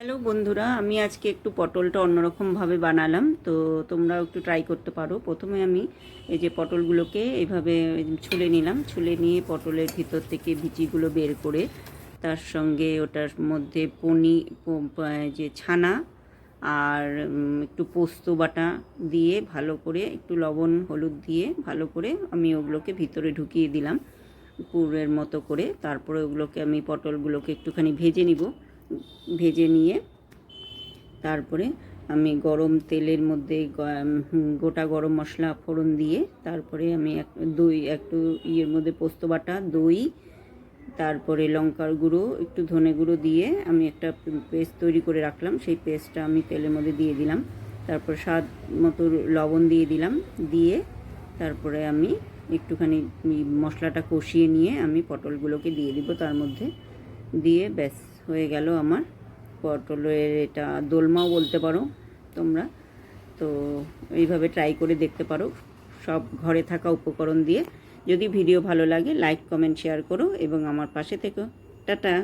Hello বন্ধুরা, আমি আজকে একটু পটলটা অন্যরকমভাবে বানালাম, তো তোমরাও একটু ট্রাই করতে পারো। প্রথমে আমি এই যে পটলগুলোকে এইভাবে ছুলে নিলাম, ছুলে নিয়ে পটলের ভিতর থেকে বিচিগুলো বের করে তার সঙ্গে ওটার মধ্যে পনি যে ছানা আর একটু পোস্ত বাটা দিয়ে ভালো করে একটু লবণ, হলুদ দিয়ে ভালো করে আমি ওগুলোকে ভিতরে ঢুকিয়ে দিলাম পুরের মতো করে। তারপরে ওগুলোকে আমি পটলগুলোকে একটুখানি ভেজে নিব। ভেজে নিয়ে তারপরে আমি গরম তেলের মধ্যে গোটা গরম মশলা ফোড়ন দিয়ে তারপরে আমি এক, দই, একটু ইয়ের মধ্যে পোস্ত বাটা, দই, তারপরে লঙ্কার গুঁড়ো, একটু ধনে গুঁড়ো দিয়ে আমি একটা পেস্ট তৈরি করে রাখলাম। সেই পেস্টটা আমি তেলের মধ্যে দিয়ে দিলাম। তারপর স্বাদ মতো লবণ দিয়ে দিলাম। দিয়ে তারপরে আমি একটুখানি মশলাটা কষিয়ে নিয়ে আমি পটলগুলোকে দিয়ে দিব তার মধ্যে। দিয়ে ব্যাস। হয়ে গেল আমার। পটলের এটা দোলমাও বলতে পারো তোমরা। তো এইভাবে ট্রাই করে দেখতে পারো। সব ঘরে থাকা উপকরণ দিয়ে। যদি ভিডিও ভালো লাগে লাইক কমেন্ট শেয়ার করো এবং আমার পাশে থেকো। টাটা!